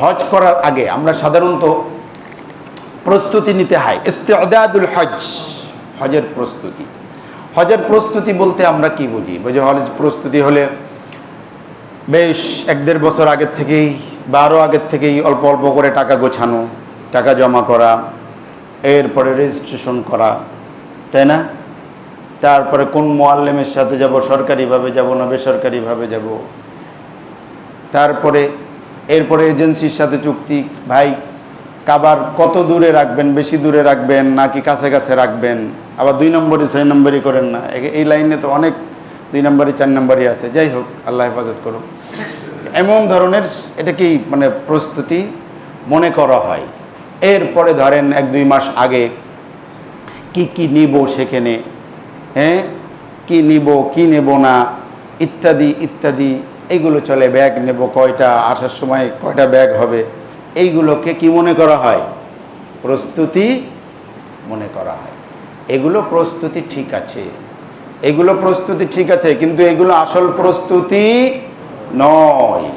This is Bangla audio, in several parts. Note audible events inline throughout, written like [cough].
হজ করার আগে আমরা সাধারণত প্রস্তুতি নিতে হয়। ইস্তেদাদুল হজ, হজের প্রস্তুতি। হজের প্রস্তুতি বলতে আমরা কি বুঝি? বুঝি হজ প্রস্তুতি হলে বেশ এক দেড় বছর আগের থেকেই বা আরও আগের থেকেই অল্প অল্প করে টাকা গোছানো, টাকা জমা করা, এরপরে রেজিস্ট্রেশন করা, তাই না? তারপরে কোন মোয়াল্লেমের সাথে যাব, সরকারিভাবে যাব না বেসরকারিভাবে যাব? তারপরে, এরপরে এজেন্সির সাথে চুক্তি, ভাই, কাবার কত দূরে রাখবেন, বেশি দূরে রাখবেন, নাকি কাছে কাছে রাখবেন? আবার দুই নম্বরই, ছয় নম্বরই করেন না। এই লাইনে তো অনেক দুই নম্বরই, চার নম্বরই আছে। যাই হোক, আল্লাহ হেফাজত করুন। এমন ধরনের, এটা কি মানে প্রস্তুতি? মনে করা হয়। এরপরে ধরেন এক দুই মাস আগে, কি কি নিব সেখানে? হ্যাঁ কি নিব, কি নেব না? ইত্যাদি ইত্যাদি। এইগুলো চলে ব্যাগ নেব, কয়টা আসার সময় কয়টা ব্যাগ হবে? এইগুলোকে কি মনে করা হয়? প্রস্তুতি মনে করা হয়। এগুলো প্রস্তুতি ঠিক আছে। এগুলো প্রস্তুতি ঠিক আছে, কিন্তু এগুলো আসল প্রস্তুতি নয়।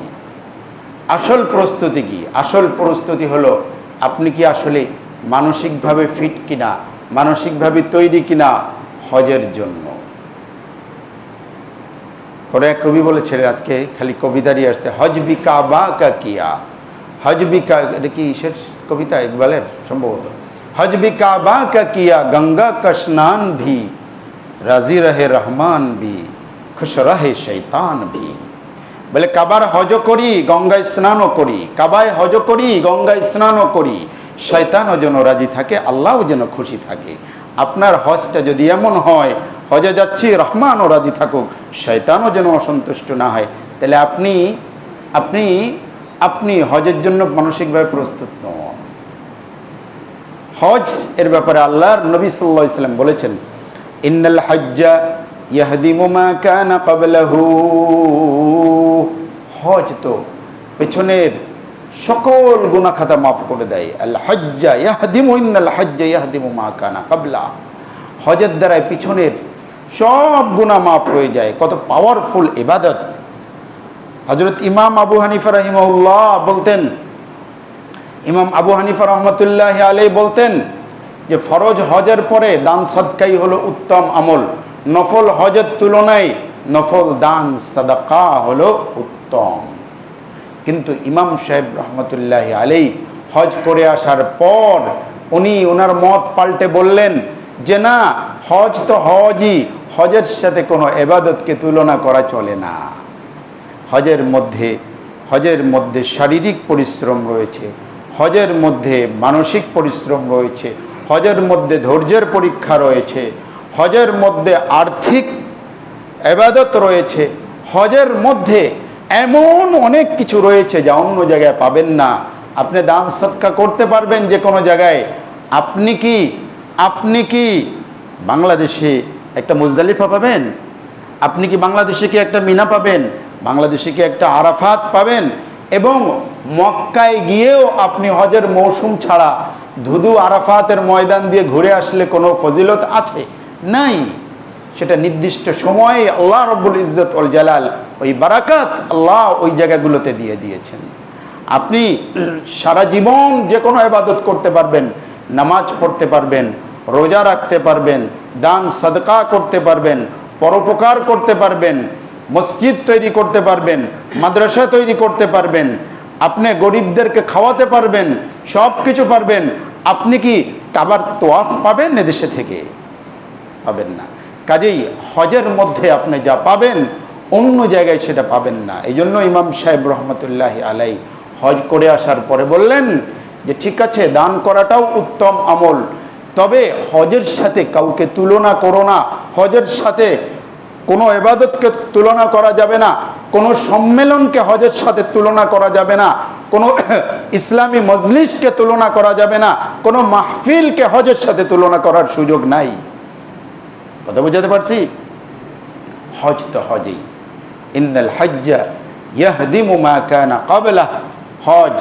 আসল প্রস্তুতি কি? আসল প্রস্তুতি হলো, আপনি কি আসলে মানসিকভাবে ফিট কিনা? মানসিকভাবে তৈরি কিনা? হজের জন্য। করে এক কবি বলেছিল আজকে খালি কবিতারই আসতে, হজ বিকা বা কা কিয়া? হজ বিকা এটা কি ইসের কবিতা? ইকবালের সম্ভবত। হজ বিকা বা কা কিয়া, গঙ্গা কা ভি, রাজি রহে রহমান ভি, খুশ রহে শৈতান ভি। বলে, কাবার হজ করি, গঙ্গায় স্নানও করি, কাবায় হজ করি, গঙ্গায় স্নানও করি। শয়তানও যেন রাজি থাকে আল্লাহও যেন খুশি থাকে। আপনার হজটা যদি এমন হয়, হজে যাচ্ছি, রহমানও রাজি থাকুক, শয়তানও যেন অসন্তুষ্ট না হয়। তাহলে আপনি আপনি আপনি হজের জন্য মানসিকভাবে প্রস্তুত নন। হজ এর ব্যাপারে আল্লাহর নবী সাল্লাহ ইসলাম বলেছেন, ইন্নাল হজ্জা ইয়াহদিমু কানা ক্বাবলাহু। হজ তো পেছনের সকল গুনাহ খাতা মাফ করে দেয়। আল হজ্জা ইয়াহদিমু ইন্নাল হজ্জা ইয়াহদিমু মা কানা ক্বাবলা হজের দ্বারাই পিছনের সব গুনাহ মাফ হয়ে যায়। কত পাওয়ারফুল ইবাদত। হজরত ইমাম আবু হানিফা রাহিমাহুল্লাহ বলতেন, ইমাম আবু হানিফা রহমতুল্লাহ আলাই বলতেন যে, ফরজ হজের পরে দান সদকাই হলো উত্তম আমল। নফল হজের তুলনায় নফল দান সাদাকা হলো উত্তম। কিন্তু ইমাম সাহেব রহমতুল্লাহ আলাই হজ করে আসার পর উনি ওনার মত পাল্টে বললেন যে না, হজ তো হজই, হজের সাথে কোনো এবাদতকে তুলনা করা চলে না। হজের মধ্যে হজের মধ্যে শারীরিক পরিশ্রম রয়েছে, হজের মধ্যে মানসিক পরিশ্রম রয়েছে, হজের মধ্যে ধৈর্যের পরীক্ষা রয়েছে, হজের মধ্যে আর্থিক এবাদত রয়েছে, হজের মধ্যে এমন অনেক কিছু রয়েছে যা অন্য জায়গায় পাবেন না। আপনি দান সৎকা করতে পারবেন যে কোনো জায়গায়। আপনি কি আপনি কি বাংলাদেশে একটা মুজদালিফা পাবেন? আপনি কি বাংলাদেশে কি একটা মিনা পাবেন? বাংলাদেশে কি একটা আরাফাত পাবেন? এবং মক্কায় গিয়েও আপনি হজের মৌসুম ছাড়া ধুধু আরাফাতের ময়দান দিয়ে ঘুরে আসলে কোনো ফজিলত আছে? নাই। সেটা নির্দিষ্ট সময়ে আল্লাহ রব্বুল ইজ্জত অল জালাল ওই বারাকাত আল্লাহ ওই জায়গাগুলোতে দিয়ে দিয়েছেন। আপনি সারা জীবন যে কোনো এবাদত করতে পারবেন, নামাজ পড়তে পারবেন, রোজা রাখতে পারবেন, দান, সদকা করতে পারবেন, পরোপকার করতে পারবেন, মসজিদ তৈরি করতে পারবেন, মাদ্রাসা তৈরি করতে পারবেন, আপনি গরিবদেরকে খাওয়াতে পারবেন সব কিছু পারবেন, আপনি কি কাবার তোয়াফ পাবেন এদেশে থেকে? পাবেন না। কাজেই হজের মধ্যে আপনি যা পাবেন অন্য জায়গায় সেটা পাবেন না। এই জন্য ইমাম সাহেব রহমতুল্লাহ আলাই হজ করে আসার পরে বললেন যে, ঠিক আছে, দান করাটাও উত্তম আমল। তবে হজের সাথে কাউকে তুলনা করো না। হজের সাথে কোনো এবাদতকে তুলনা করা যাবে না। কোনো সম্মেলনকে হজের সাথে তুলনা করা যাবে না। কোনো [coughs] ইসলামী মজলিসকে তুলনা করা যাবে না। কোনো মাহফিলকে হজের সাথে তুলনা করার সুযোগ নাই। কথা বুঝাতে পারছি? হজ তো হজই। ইন্নাল হজ্জা ইয়াহদিমু মা কানা ক্বাবলা হজ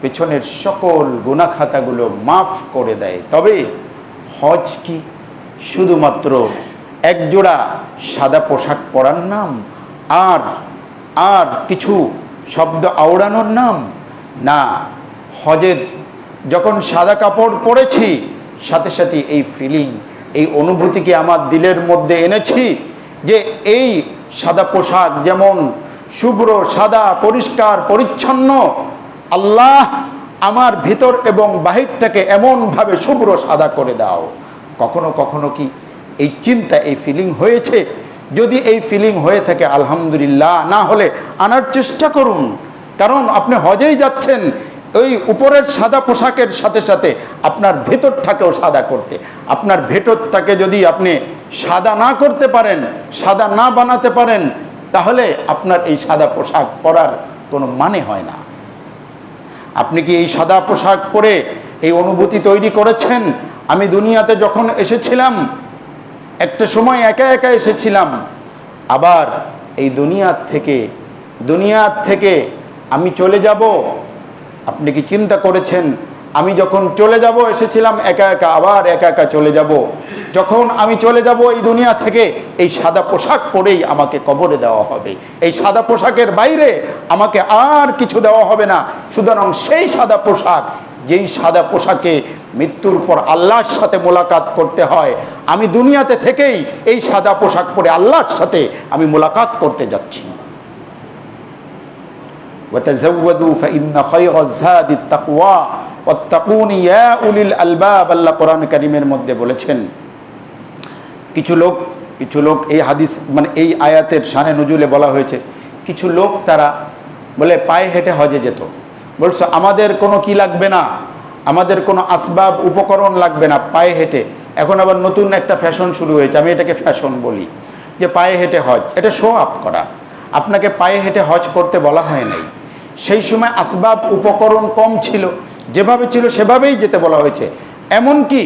পেছনের সকল গুনাহ খাতাগুলো মাফ করে দেয়। তবে হজ কি? শুধুমাত্র এক জোড়া সাদা পোশাক পরার নাম? আর আর কিছু শব্দ আওড়ানোর নাম? না, হজের যখন সাদা কাপড় পরেছি, সাথে সাথে এই ফিলিং এই অনুভূতিকে আমার দিলের মধ্যে এনেছি? যে এই সাদা পোশাক যেমন শুভ্র, সাদা, পরিষ্কার, পরিচ্ছন্ন, আল্লাহ আমার ভিতর এবং বাহিরটাকে এমনভাবে শুভ্র, সাদা করে দাও। কখনো কখনো কি এই চিন্তা, এই ফিলিং হয়েছে? যদি এই ফিলিং হয়ে থাকে, আলহামদুলিল্লাহ, না হলে আনার চেষ্টা করুন। কারণ আপনি হজেই যাচ্ছেন ওই উপরের সাদা পোশাকের সাথে সাথে আপনার ভেতরটাকেও সাদা করতে। আপনার ভেতরটাকে যদি আপনি সাদা না করতে পারেন, সাদা না বানাতে পারেন, তাহলে আপনার এই সাদা পোশাক পরার কোনো মানে হয় না। আপনি কি এই সাদা পোশাক পরে এই অনুভূতি তৈরি করেছেন? আমি দুনিয়াতে যখন এসেছিলাম, একটা সময় একা একা এসেছিলাম, আবার এই দুনিয়ার থেকে দুনিয়ার থেকে আমি চলে যাব আপনি কি চিন্তা করেছেন? আমি যখন চলে যাব, এসেছিলাম একা একা, আবার একা একা চলে যাব। যখন আমি চলে যাব এই দুনিয়া থেকে, এই সাদা পোশাক পরেই আমাকে কবরে দেওয়া হবে। এই সাদা পোশাকের বাইরে আমাকে আর কিছু দেওয়া হবে না। সুতরাং সেই সাদা পোশাক, যেই সাদা পোশাকে মৃত্যুর পর আল্লাহর সাথে মোলাকাত করতে হয়, আমি দুনিয়াতে থেকেই এই সাদা পোশাক পরে আল্লাহর সাথে আমি মোলাকাত করতে যাচ্ছি। وتزودوا فإن خير الزاد التقوى واتقون يا أولي الألباب আল্লাহ কোরআন কারীমের মধ্যে বলেছেন কিছু লোক কিছু লোক এই হাদিস মানে এই আয়াতের শানে নজুলে বলা হয়েছে কিছু লোক তারা বলে পায়ে হেঁটে হজে যেত বলছো আমাদের কোনো কি লাগবে না আমাদের কোনো আসবাব উপকরণ লাগবে না পায়ে হেঁটে এখন আবার নতুন একটা ফ্যাশন শুরু হয়েছে আমি এটাকে ফ্যাশন বলি যে পায়ে হেঁটে হজ এটা শো আপ করা আপনাকে পায়ে হেঁটে হজ করতে বলা হয় নাই সেই সময় আসবাব উপকরণ কম ছিল, যেভাবে ছিল সেভাবেই যেতে বলা হয়েছে। এমনকি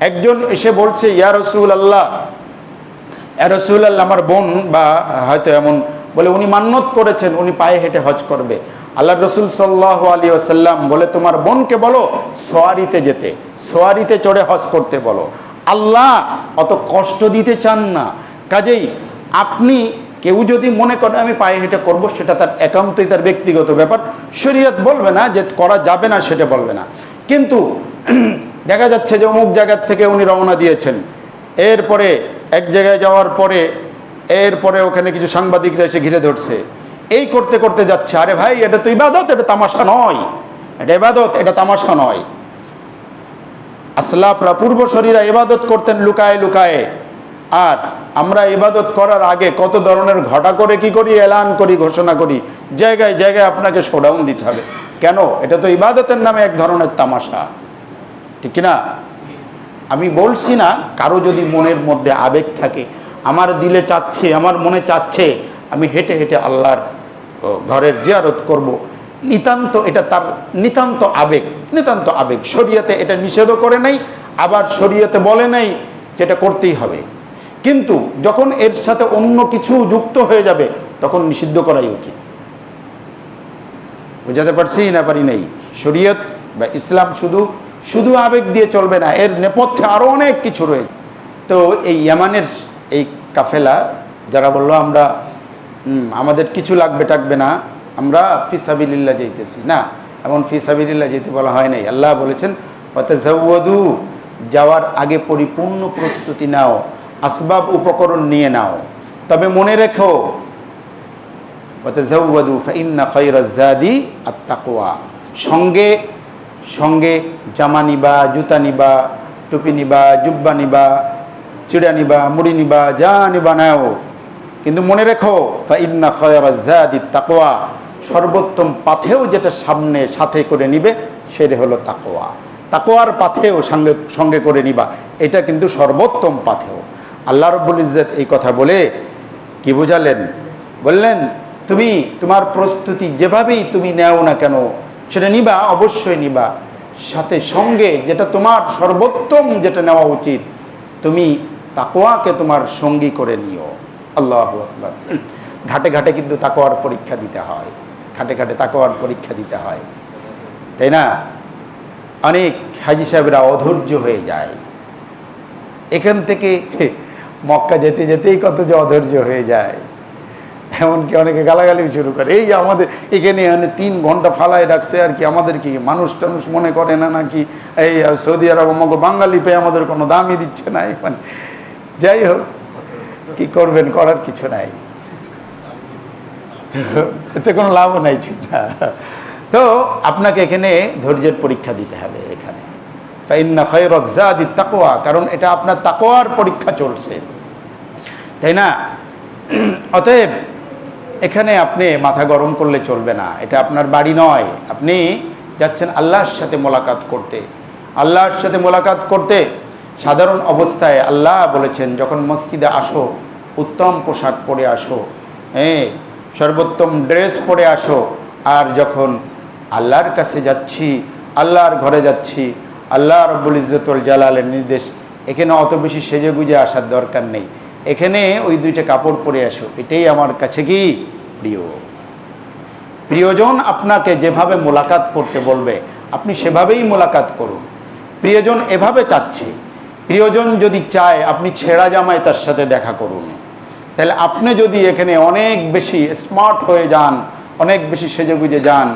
একজন এসে বলছে, ইয়া রসুল আল্লাহ রসুল আল্লাহ আমার বোন বা হয়তো এমন, বলে, উনি মান্যত করেছেন, উনি পায়ে হেঁটে হজ করবে। আল্লাহ রসুল সাল্লাহ আলী আসাল্লাম বলে, তোমার বোনকে বলো, সোয়ারিতে যেতে, সোয়ারিতে চড়ে হজ করতে বলো। আল্লাহ অত কষ্ট দিতে চান না। কাজেই আপনি কেউ যদি মনে করে আমি পায়ে হেঁটে করব, সেটা তার একান্তই তার ব্যক্তিগত ব্যাপার। শরীয়ত বলবে না যে করা যাবে না, সেটা বলবে না। কিন্তু [clears throat] দেখা যাচ্ছে যে অমুক জায়গার থেকে উনি রওনা দিয়েছেন। এরপরে এক জায়গায় যাওয়ার পরে, এরপরে ওখানে কিছু সাংবাদিকরা এসে ঘিরে ধরছে। এই করতে করতে যাচ্ছে, আরে ভাই, এটা তো ইবাদত, এটা তামাশা নয়। এটা ইবাদত, এটা তামাশা নয়। আসলাফরা পূর্বশরীরা ইবাদত করতেন লুকায়ে লুকায়ে। আর আমরা ইবাদত করার আগে কত ধরনের ঘটা করে কি করি, এলান করি, ঘোষণা করি, জায়গায় জায়গায় আপনাকে শোডাউন দিতে হবে। কেন? এটা তো ইবাদতের নামে এক ধরনের তামাশা। ঠিক না আমি বলছি না, কারও যদি মনের মধ্যে আবেগ থাকে, আমার দিলে চাচ্ছে, আমার মনে চাচ্ছে, আমি হেঁটে হেঁটে আল্লাহর ঘরের জিয়ারত করব। নিতান্ত এটা তার নিতান্ত আবেগ নিতান্ত আবেগ। শরীয়তে এটা নিষেধও করে নাই, আবার শরীয়তে বলে নাই যেটা করতেই হবে। কিন্তু যখন এর সাথে অন্য কিছু যুক্ত হয়ে যাবে, তখন নিষিদ্ধ করাই উচিত। বোঝাতে পারছি না পারি নাই? শরীয়ত বা ইসলাম শুধু শুধু আবেগ দিয়ে চলবে না, এর নেপথ্যে আরও অনেক কিছু রয়েছে। তো এই ইয়ামানের এই কাফেলা, যারা বলল আমরা আমাদের কিছু লাগবে টাকবে না, আমরা ফিসাবিল্লা যেতেছি না, এমন ফিসাবিল্লা যেতে বলা হয় নাই। আল্লাহ বলেছেন অতু যাওয়ার আগে পরিপূর্ণ প্রস্তুতি নাও। আসবাব উপকরণ নিয়ে নাও। তবে মনে রেখো সঙ্গে সঙ্গে জামা নিবা, জুতা নিবা, টুপি নিবা, জুব্বা নিবা, চিড়া নিবা, মুড়ি নিবা, যা নিবা নাও। কিন্তু মনে রেখো, ফাইন্না খায়রাজ জাদি তাকওয়া সর্বোত্তম পাথেও যেটা সামনে, সাথে করে নিবে, সেটা হলো তাকোয়া তাকওয়ার পাথেও সঙ্গে সঙ্গে করে নিবা। এটা কিন্তু সর্বোত্তম পাথেও। আল্লাহ রব্বুল ইজ্জত এই কথা বলে কি বুঝালেন? বললেন, তুমি তোমার প্রস্তুতি যেভাবেই তুমি নেও না কেন, সেটা নিবা, অবশ্যই নিবা। সাথে সঙ্গে যেটা তোমার সর্বোত্তম যেটা নেওয়া উচিত, তুমি তাকোয়াকে তোমার সঙ্গী করে নিও। আল্লাহ ঘাটে ঘাটে কিন্তু তাকোয়ার পরীক্ষা দিতে হয়। ঘাটে ঘাটে তাকোয়ার পরীক্ষা দিতে হয়। তাই না? অনেক হাজি সাহেবরা অধৈর্য হয়ে যায়। এখান থেকে মক্কা যেতে যেতেই কত যে অধৈর্য হয়ে যায়। এমনকি অনেকে গালাগালি শুরু করে, এই আমাদের এখানে এখানে তিন ঘণ্টা ফালায় রাখছে আর কি আমাদের কি মানুষ টানুষ মনে করে না নাকি? এই সৌদি আরব আমাকে বাঙালি পেয়ে আমাদের কোনো দামই দিচ্ছে না। মানে যাই হোক, কি করবেন করার কিছু নাই। এতে কোনো লাভও নাই ঠিক না। তো আপনাকে এখানে ধৈর্যের পরীক্ষা দিতে হবে এখানে। তাকোয়া কারণ এটা আপনার তাকোয়ার পরীক্ষা চলছে। তাই না? অতএব, এখানে আপনি মাথা গরম করলে চলবে না। এটা আপনার বাড়ি নয়। আপনি যাচ্ছেন আল্লাহর সাথে মোলাকাত করতে। আল্লাহর সাথে মোলাকাত করতে সাধারণ অবস্থায় আল্লাহ বলেছেন, যখন মসজিদে আসো, উত্তম পোশাক পরে আসো হ্যাঁ সর্বোত্তম ড্রেস পরে আসো, আর যখন আল্লাহর কাছে যাচ্ছি, আল্লাহর ঘরে যাচ্ছি আল্লাহ রব্বুল ইজ্জতুল জালালের নির্দেশ, এখানে অত বেশি সেজে গুজে আসার দরকার নেই। এখানে ওই দুইটা কাপড় পরে আসো, এটাই আমার কাছে কি? প্রিয়। প্রিয়জন আপনাকে যেভাবে মোলাকাত করতে বলবে, আপনি সেভাবেই মোলাকাত করুন। প্রিয়জন এভাবে চাচ্ছে, প্রিয়জন যদি চায়, আপনি ছেঁড়া জামায় তার সাথে দেখা করুন। তাহলে আপনি যদি এখানে অনেক বেশি স্মার্ট হয়ে যান, অনেক বেশি সেজে গুজে যান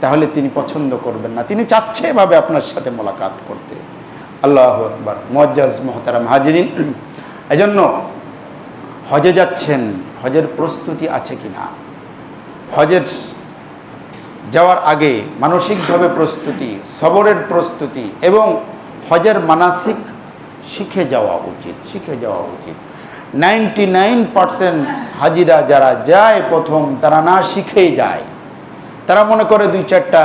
তাহলে তিনি পছন্দ করবেন না। তিনি চাচ্ছে এভাবে আপনার সাথে মোলাকাত করতে। আল্লাহ আকবর। মজ্জাজ মহতারাম হাজিরিন। [clears throat] এজন্য হজে যাচ্ছেন, হজের প্রস্তুতি আছে কি না হজের যাওয়ার আগে মানসিকভাবে প্রস্তুতি, সবরের প্রস্তুতি এবং হজের মানসিক শিখে যাওয়া উচিত, শিখে যাওয়া উচিত। নাইনটি নাইন পার্সেন্ট হাজিরা যারা যায় প্রথম, তারা না শিখেই যায়। তারা মনে করে দুই চারটা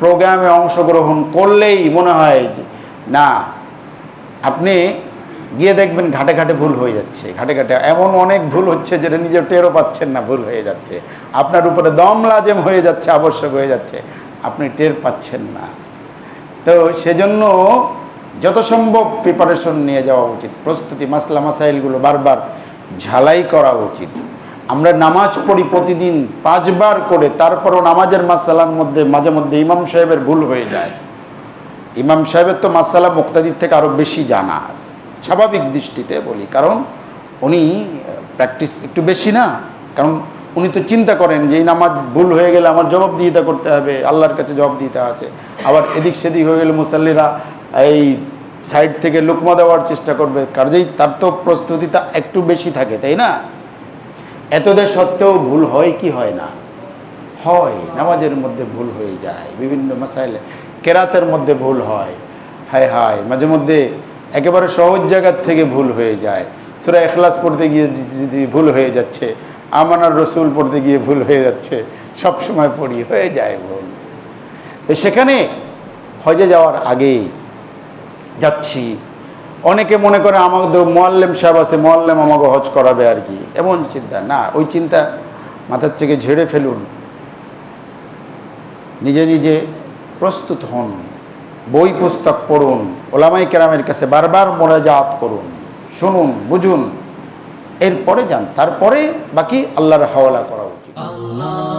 প্রোগ্রামে অংশগ্রহণ করলেই মনে হয় না, আপনি গিয়ে দেখবেন ঘাটে ঘাটে ভুল হয়ে যাচ্ছে, ঘাটে ঘাটে এমন অনেক ভুল হচ্ছে যেটা নিজে টেরও পাচ্ছেন না, ভুল হয়ে যাচ্ছে। আপনার উপরে দম লাজেম হয়ে যাচ্ছে, আবশ্যক হয়ে যাচ্ছে, আপনি টের পাচ্ছেন না। তো সেজন্য যত সম্ভব প্রিপারেশন নিয়ে যাওয়া উচিত, প্রস্তুতি, মাসলা, মাসাইলগুলো বারবার ঝালাই করা উচিত। আমরা নামাজ পড়ি প্রতিদিন পাঁচবার করে, তারপরও নামাজের মাসালার মধ্যে, মাঝে মধ্যে ইমাম সাহেবের ভুল হয়ে যায়। ইমাম সাহেবের তো মাসালা মুক্তাদির থেকে আরও বেশি জানা। স্বাভাবিক দৃষ্টিতে বলি, কারণ উনি প্র্যাকটিস একটু বেশি না, কারণ উনি তো চিন্তা করেন যে এই নামাজ ভুল হয়ে গেলে আমার জবাব দিতে করতে হবে, আল্লাহর কাছে জবাব দিতে আছে। আবার এদিক সেদিক হয়ে গেলে মুসাল্লিরা এই সাইড থেকে লুকমা দেওয়ার চেষ্টা করবে, কাজেই তার তো প্রস্তুতিটা একটু বেশি থাকে, তাই না? এতদের সত্ত্বেও ভুল হয় কি হয় না? হয়, নামাজের মধ্যে ভুল হয়ে যায়, বিভিন্ন মাসাইলে, কেরাতের মধ্যে ভুল হয়, হায় হায়, মাঝে মধ্যে একেবারে সহজ জায়গার থেকে ভুল হয়ে যায়। সুরা এখলাস পড়তে গিয়ে যদি- ভুল হয়ে যাচ্ছে, আমানার রসুল পড়তে গিয়ে ভুল হয়ে যাচ্ছে, সব সময় পড়ি, হয়ে যায় ভুল। তো সেখানে হজে যাওয়ার আগেই যাচ্ছি অনেকে মনে করে আমাদের মোয়াল্লেম সাহেব আছে, মোয়াল্লেম আমাকে হজ করাবে আর কি। এমন চিন্তা। না, ওই চিন্তা মাথার থেকে ঝেড়ে ফেলুন। নিজে নিজে প্রস্তুত হন। বই পুস্তক পড়ুন। ওলামাই কেরামের কাছে বারবার মোনাজাত করুন। শুনুন, বুঝুন। এরপরে যান। তারপরে বাকি আল্লাহর হাওয়ালা করা উচিত। Allah